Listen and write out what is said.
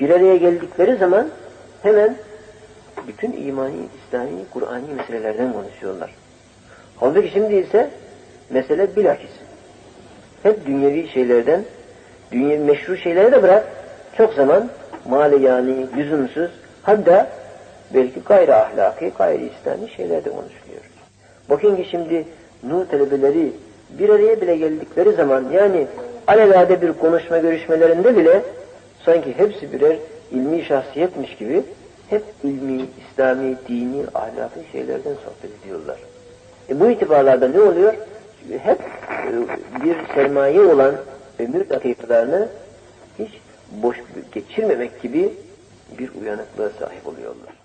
bir araya geldikleri zaman hemen bütün imani, İslami, Kur'ani meselelerden konuşuyorlar. Halbuki şimdi ise mesele bilakis. Hep dünyevi şeylerden, dünya meşru şeyleri de bırak, çok zaman mali yani lüzumsuz, hatta belki gayri ahlaki, gayri İslami şeyler de konuşuluyor. Bakın ki şimdi nur talebeleri bir araya bile geldikleri zaman yani alelade bir konuşma görüşmelerinde bile sanki hepsi birer ilmi şahsiyetmiş gibi hep ilmi, İslami, dini, ahlaki şeylerden sohbet ediyorlar. E bu itibarlarda ne oluyor? Hep e, bir sermaye olan ömür dakikalarını hiç boş geçirmemek gibi bir uyanıklığa sahip oluyorlar.